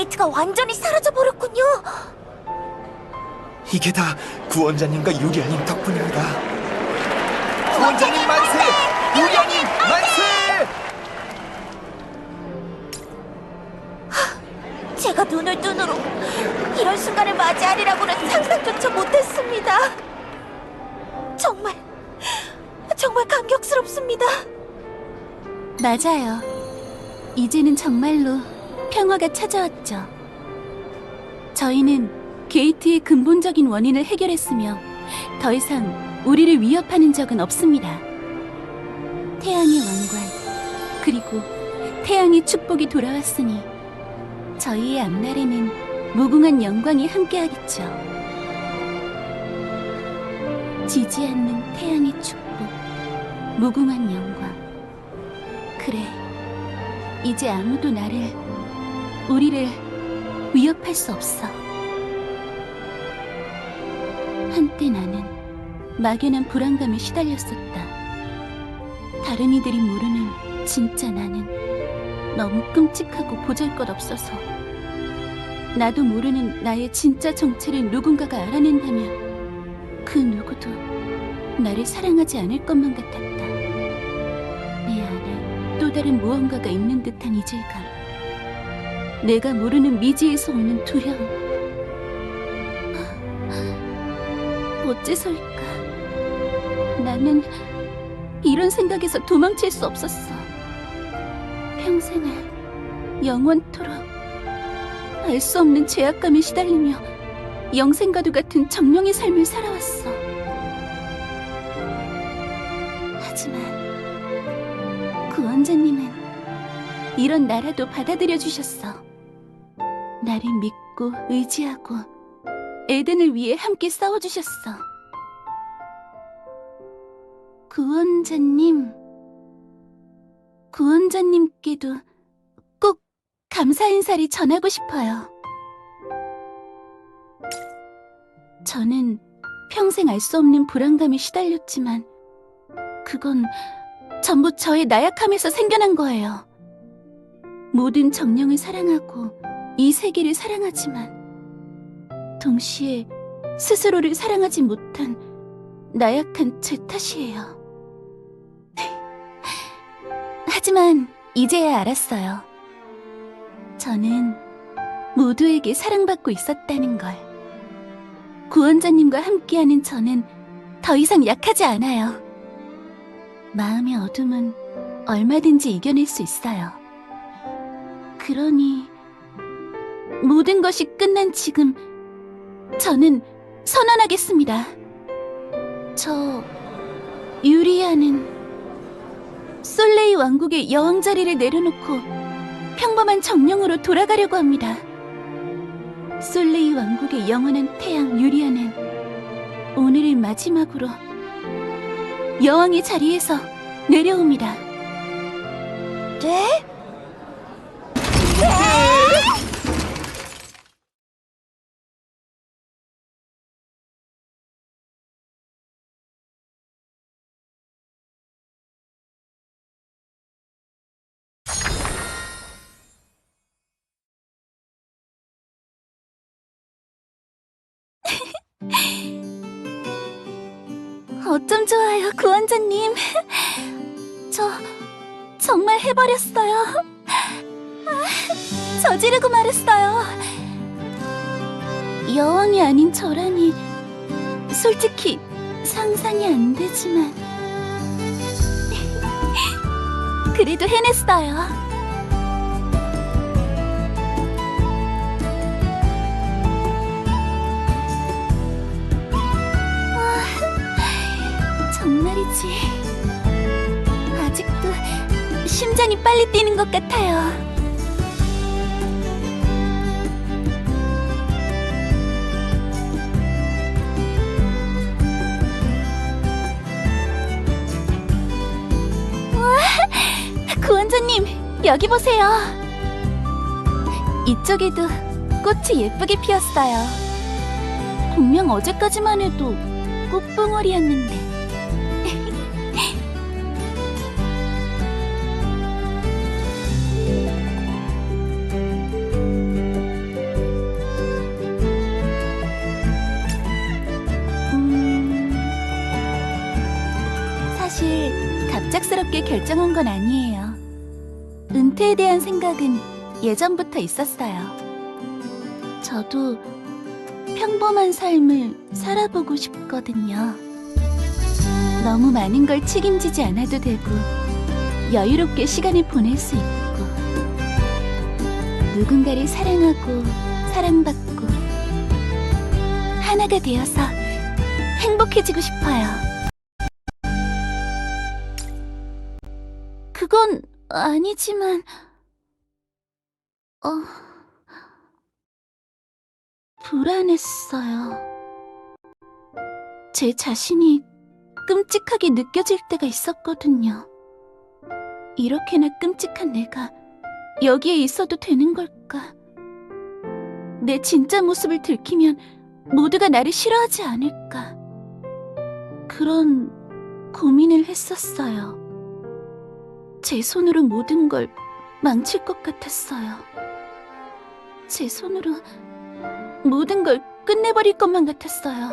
게이트가 완전히 사라져 버렸군요. 이게 다 구원자님과 유리아님 덕분입니다. 구원자님 만세! 유리아님 만세! 제가 눈을 뜨느로 이런 순간을 맞이하리라고는 상상조차 못했습니다. 정말 정말 감격스럽습니다. 맞아요. 이제는 정말로 평화가 찾아왔죠. 저희는 게이트의 근본적인 원인을 해결했으며 더 이상 우리를 위협하는 적은 없습니다. 태양의 왕관, 그리고 태양의 축복이 돌아왔으니 저희의 앞날에는 무궁한 영광이 함께하겠죠. 지지 않는 태양의 축복, 무궁한 영광. 그래, 이제 아무도 나를, 우리를 위협할 수 없어. 한때 나는 막연한 불안감에 시달렸었다. 다른 이들이 모르는 진짜 나는 너무 끔찍하고 보잘것없어서 나도 모르는 나의 진짜 정체를 누군가가 알아낸다면 그 누구도 나를 사랑하지 않을 것만 같았다. 내 안에 또 다른 무언가가 있는 듯한 이질감. 내가 모르는 미지에서 오는 두려움. 어째서일까? 나는 이런 생각에서 도망칠 수 없었어. 평생을 영원토록 알 수 없는 죄악감에 시달리며 영생과도 같은 정령의 삶을 살아왔어. 하지만 구원자님은 이런 나라도 받아들여 주셨어. 나를 믿고 의지하고 에덴을 위해 함께 싸워주셨어. 구원자님, 구원자님께도 꼭 감사 인사를 전하고 싶어요. 저는 평생 알 수 없는 불안감에 시달렸지만, 그건 전부 저의 나약함에서 생겨난 거예요. 모든 정령을 사랑하고 이 세계를 사랑하지만, 동시에 스스로를 사랑하지 못한 나약한 제 탓이에요. 하지만 이제야 알았어요. 저는 모두에게 사랑받고 있었다는 걸. 구원자님과 함께하는 저는 더 이상 약하지 않아요. 마음의 어둠은 얼마든지 이겨낼 수 있어요. 그러니 모든 것이 끝난 지금 저는 선언하겠습니다. 저 유리아는 솔레이 왕국의 여왕 자리를 내려놓고 평범한 정령으로 돌아가려고 합니다. 솔레이 왕국의 영원한 태양 유리아는 오늘을 마지막으로 여왕의 자리에서 내려옵니다. 네? 어쩜 좋아요, 구원자님. 저 정말 해버렸어요. 아, 저지르고 말했어요. 여왕이 아닌 저라니 솔직히 상상이 안 되지만 그래도 해냈어요. 정말이지. 아직도 심장이 빨리 뛰는 것 같아요. 구원자님, 여기 보세요. 이쪽에도 꽃이 예쁘게 피었어요. 분명 어제까지만 해도 꽃봉오리였는데. 갑작스럽게 결정한 건 아니에요. 은퇴에 대한 생각은 예전부터 있었어요. 저도 평범한 삶을 살아보고 싶거든요. 너무 많은 걸 책임지지 않아도 되고, 여유롭게 시간을 보낼 수 있고, 누군가를 사랑하고, 사랑받고, 하나가 되어서 행복해지고 싶어요. 그건 아니지만, 어, 불안했어요. 제 자신이 끔찍하게 느껴질 때가 있었거든요. 이렇게나 끔찍한 내가 여기에 있어도 되는 걸까? 내 진짜 모습을 들키면 모두가 나를 싫어하지 않을까? 그런 고민을 했었어요. 제 손으로 모든 걸 망칠 것 같았어요. 제 손으로 모든 걸 끝내버릴 것만 같았어요.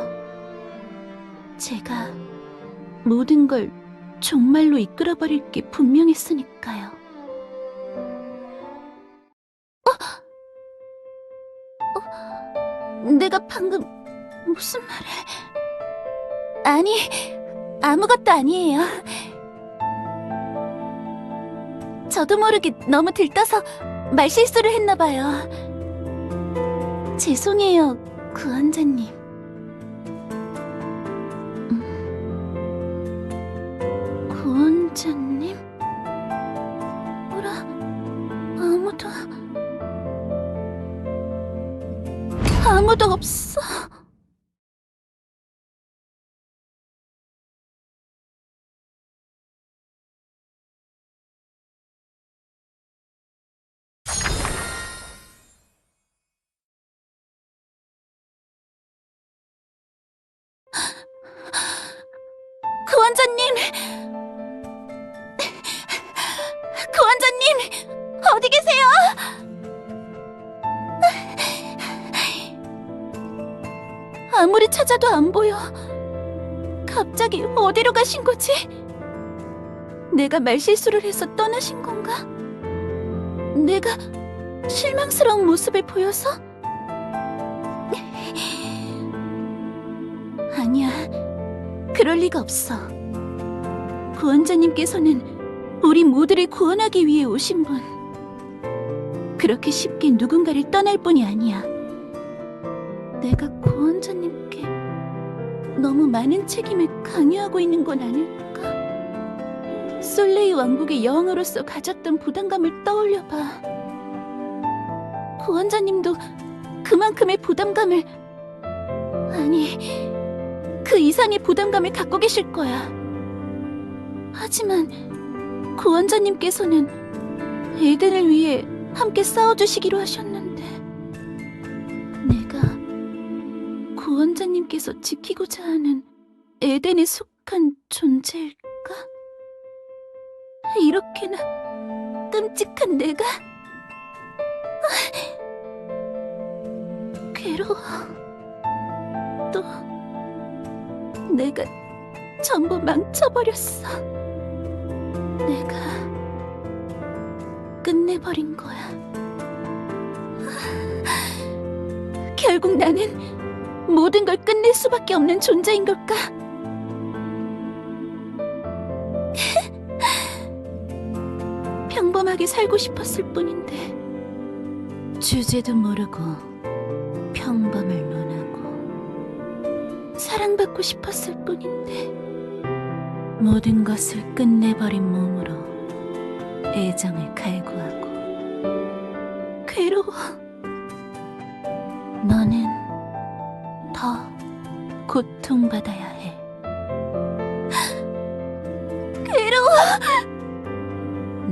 제가 모든 걸 정말로 이끌어버릴 게 분명했으니까요. 어? 어? 내가 방금 무슨 말을... 아니, 아무것도 아니에요. 저도 모르게 너무 들떠서 말실수를 했나봐요. 죄송해요, 구원자님. 음. 구원자님? 뭐라, 아무도... 아무도 없어. 찾아도 안 보여. 갑자기 어디로 가신 거지? 내가 말실수를 해서 떠나신 건가? 내가 실망스러운 모습을 보여서? 아니야. 그럴 리가 없어. 구원자님께서는 우리 모두를 구원하기 위해 오신 분. 그렇게 쉽게 누군가를 떠날 뿐이 아니야. 내가 구원자님께 너무 많은 책임을 강요하고 있는 건 아닐까? 솔레이 왕국의 여왕으로서 가졌던 부담감을 떠올려봐. 구원자님도 그만큼의 부담감을 아니 그 이상의 부담감을 갖고 계실 거야. 하지만 구원자님께서는 에덴을 위해 함께 싸워주시기로 하셨는데 구원자님께서 지키고자 하는 에덴에 속한 존재일까? 이렇게나 끔찍한 내가 괴로워 또 내가 전부 망쳐버렸어. 내가 끝내버린 거야. 결국 나는 모든 걸 끝낼 수밖에 없는 존재인 걸까? 평범하게 살고 싶었을 뿐인데 주제도 모르고 평범을 논하고 사랑받고 싶었을 뿐인데 모든 것을 끝내버린 몸으로 애정을 갈구하고 괴로워 너는 더 고통받아야 해 괴로워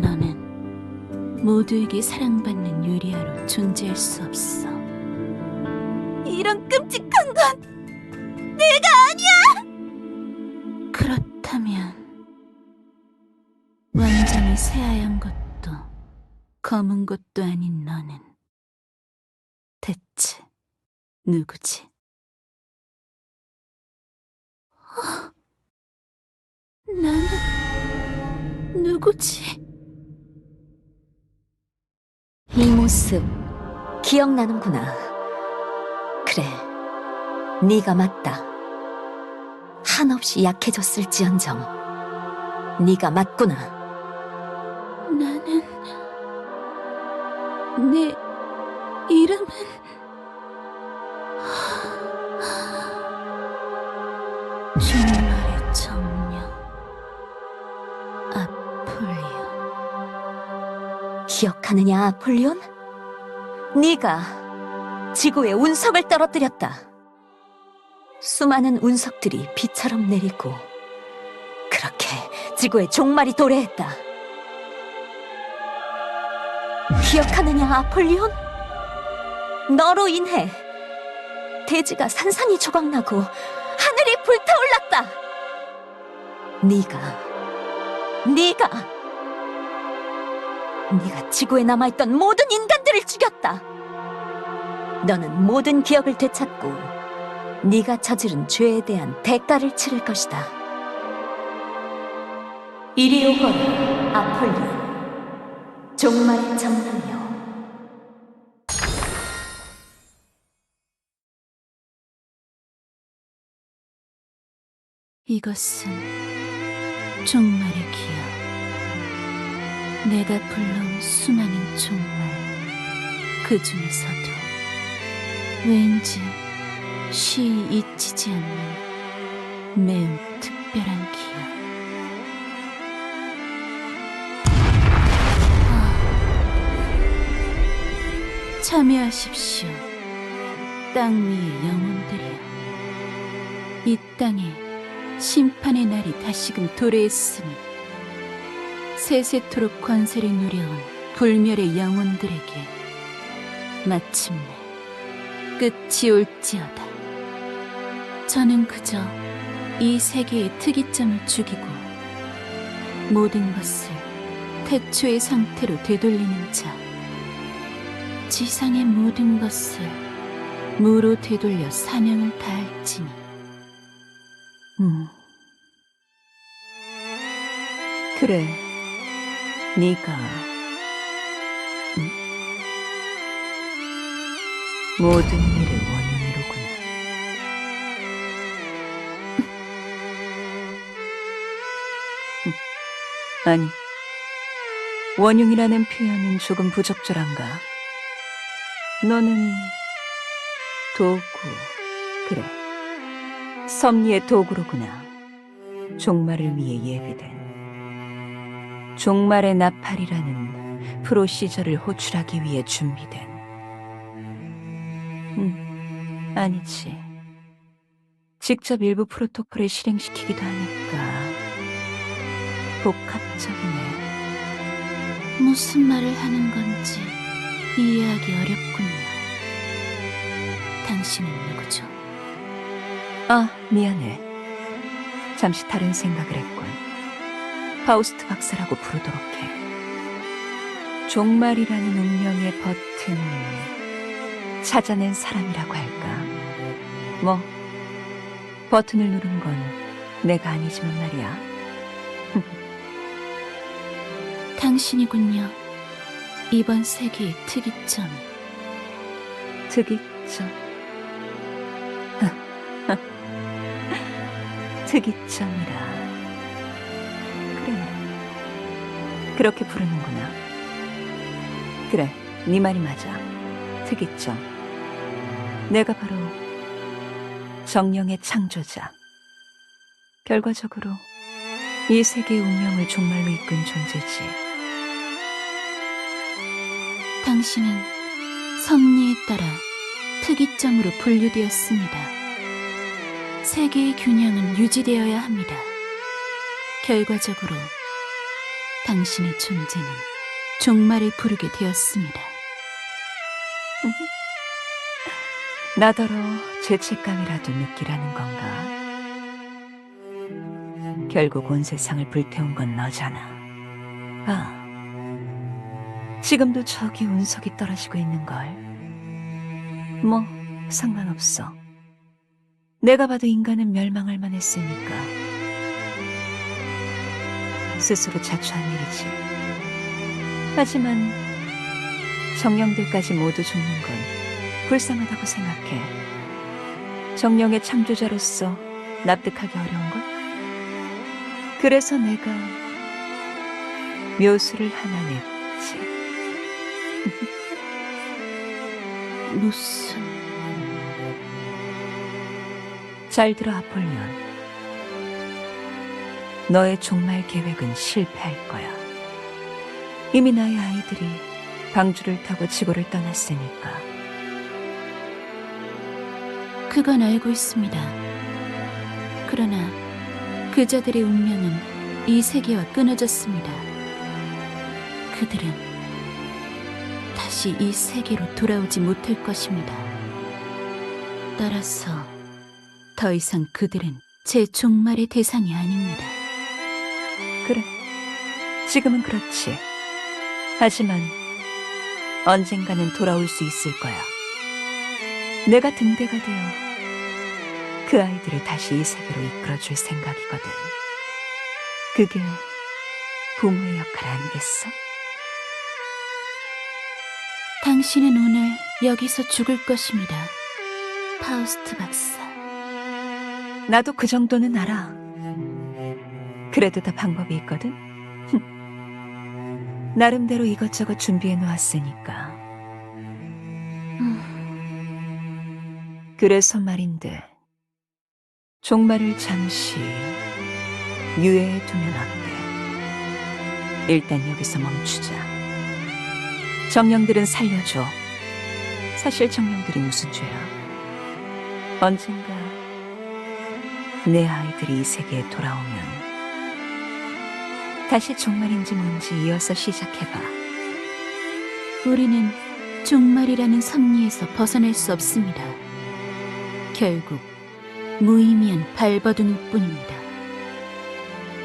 너는 모두에게 사랑받는 유리아로 존재할 수 없어 이런 끔찍한 건 내가 아니야! 그렇다면 완전히 새하얀 것도 검은 것도 아닌 너는 대체 누구지? 나는 누구지? 이 모습 기억나는구나. 그래, 네가 맞다. 한없이 약해졌을지언정 네가 맞구나. 나는 내 이름 아폴리온? 네가 지구에 운석을 떨어뜨렸다. 수많은 운석들이 비처럼 내리고 그렇게 지구의 종말이 도래했다. 기억하느냐, 아폴리온? 너로 인해 대지가 산산이 조각나고 하늘이 불타올랐다. 네가, 네가 네가 지구에 남아있던 모든 인간들을 죽였다. 너는 모든 기억을 되찾고 네가 저지른 죄에 대한 대가를 치를 것이다. 이리 오거라, 아폴리온. 종말의 정령이여. 이것은 종말의 기억. 내가 불러온 수많은 종말. 그 중에서도 왠지 쉬이 잊히지 않는 매우 특별한 기억. 아, 참여하십시오. 땅 위의 영혼들이여. 이 땅에 심판의 날이 다시금 도래했으니 세세토록 권세를 누려온 불멸의 영혼들에게 마침내 끝이 올지어다. 저는 그저 이 세계의 특이점을 죽이고 모든 것을 태초의 상태로 되돌리는 자. 지상의 모든 것을 무로 되돌려 사명을 다할지니. 음. 그래, 네가 음? 모든 일의 원인이로구나. 음. 아니, 원흉이라는 표현은 조금 부적절한가? 너는 도구, 그래. 섭리의 도구로구나. 종말을 위해 예비된 종말의 나팔이라는 프로시저를 호출하기 위해 준비된 음, 아니지. 직접 일부 프로토콜을 실행시키기도 하니까 복합적이네. 무슨 말을 하는 건지 이해하기 어렵군요. 당신은 누구죠? 아, 미안해. 잠시 다른 생각을 했군. 파우스트 박사라고 부르도록 해. 종말이라는 운명의 버튼을 찾아낸 사람이라고 할까? 뭐, 버튼을 누른 건 내가 아니지만 말이야. 당신이군요. 이번 세계의 특이점. 특이점? 특이점이라. 그렇게 부르는구나. 그래, 네 말이 맞아. 특이점. 내가 바로 정령의 창조자. 결과적으로 이 세계의 운명을 종말로 이끈 존재지. 당신은 섭리에 따라 특이점으로 분류되었습니다. 세계의 균형은 유지되어야 합니다. 결과적으로 당신의 존재는 종말을 부르게 되었습니다. 나더러 죄책감이라도 느끼라는 건가? 결국 온 세상을 불태운 건 너잖아. 아, 지금도 저기 운석이 떨어지고 있는 걸. 뭐, 상관없어. 내가 봐도 인간은 멸망할 만했으니까. 스스로 자초한 일이지. 하지만 정령들까지 모두 죽는 건 불쌍하다고 생각해. 정령의 창조자로서 납득하기 어려운 것? 그래서 내가 묘수를 하나 냈지. 무슨 잘 들어 아폴리온. 너의 종말 계획은 실패할 거야. 이미 나의 아이들이 방주를 타고 지구를 떠났으니까. 그건 알고 있습니다. 그러나 그자들의 운명은 이 세계와 끊어졌습니다. 그들은 다시 이 세계로 돌아오지 못할 것입니다. 따라서 더 이상 그들은 제 종말의 대상이 아닙니다. 그래. 지금은 그렇지. 하지만 언젠가는 돌아올 수 있을 거야. 내가 등대가 되어 그 아이들을 다시 이 세계로 이끌어줄 생각이거든. 그게 부모의 역할 아니겠어? 당신은 오늘 여기서 죽을 것입니다. 파우스트 박사. 나도 그 정도는 알아. 그래도 다 방법이 있거든. 나름대로 이것저것 준비해 놓았으니까. 음, 그래서 말인데, 종말을 잠시 유예해 두면 어때? 일단 여기서 멈추자. 정령들은 살려줘. 사실 정령들이 무슨 죄야? 언젠가 내 아이들이 이 세계에 돌아오면 다시 종말인지 뭔지 이어서 시작해봐. 우리는 종말이라는 섭리에서 벗어날 수 없습니다. 결국 무의미한 발버둥일 뿐입니다.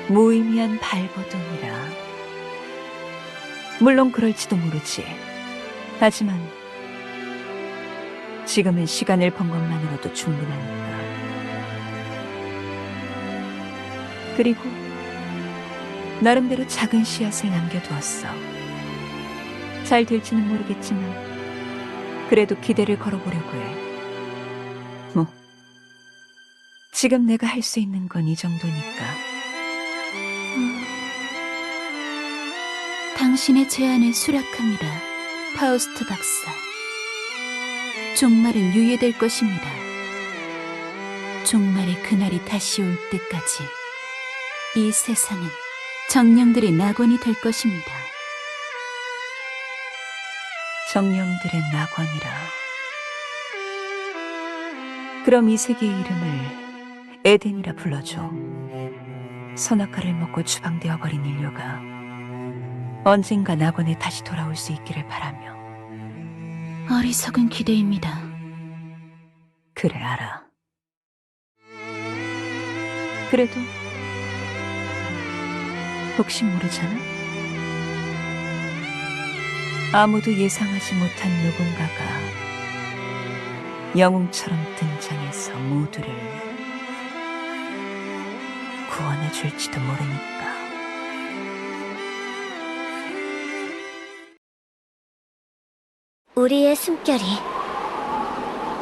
무의미한 발버둥이라. 물론 그럴지도 모르지. 하지만 지금은 시간을 번 것만으로도 충분하니까. 그리고 나름대로 작은 씨앗을 남겨두었어. 잘 될지는 모르겠지만 그래도 기대를 걸어보려고 해. 뭐 지금 내가 할 수 있는 건 이 정도니까. 음, 당신의 제안에 수락합니다. 파우스트 박사. 종말은 유예될 것입니다. 종말의 그날이 다시 올 때까지 이 세상은 정령들의 낙원이 될 것입니다. 정령들의 낙원이라. 그럼 이 세계의 이름을 에덴이라 불러줘. 선악과를 먹고 추방되어 버린 인류가 언젠가 낙원에 다시 돌아올 수 있기를 바라며. 어리석은 기대입니다. 그래, 알아. 그래도 혹시 모르잖아? 아무도 예상하지 못한 누군가가 영웅처럼 등장해서 모두를 구원해 줄지도 모르니까. 우리의 숨결이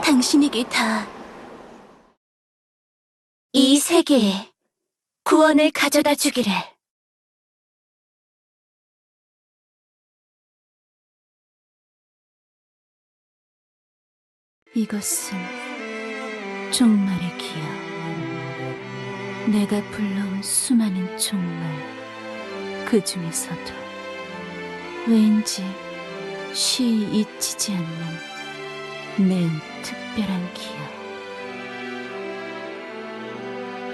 당신에게 다 이 세계에 구원을 가져다 주기를. 이것은 종말의 기억. 내가 불러온 수많은 종말. 그 중에서도 왠지 쉬 잊히지 않는 내 특별한 기억.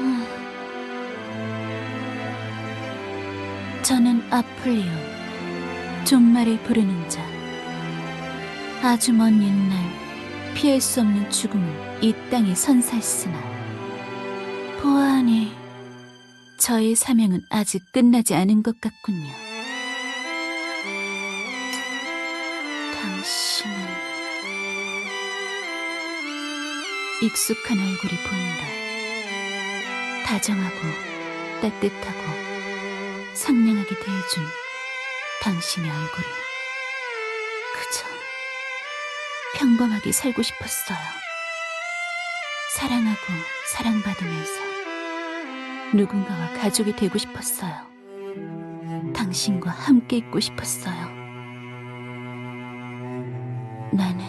음. 저는 아플리오, 종말을 부르는 자. 아주 먼 옛날 피할 수 없는 죽음을 이 땅에 선사했으나 보아하니 저의 사명은 아직 끝나지 않은 것 같군요. 당신은 익숙한 얼굴이 보인다. 다정하고 따뜻하고 상냥하게 대해준 당신의 얼굴이 평범하게 살고 싶었어요. 사랑하고 사랑받으면서 누군가와 가족이 되고 싶었어요. 당신과 함께 있고 싶었어요. 나는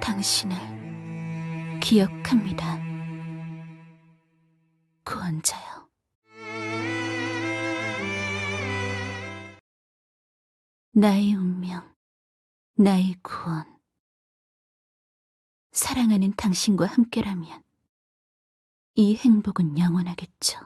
당신을 기억합니다. 구원자요. 나의 나의 구원. 사랑하는 당신과 함께라면 이 행복은 영원하겠죠.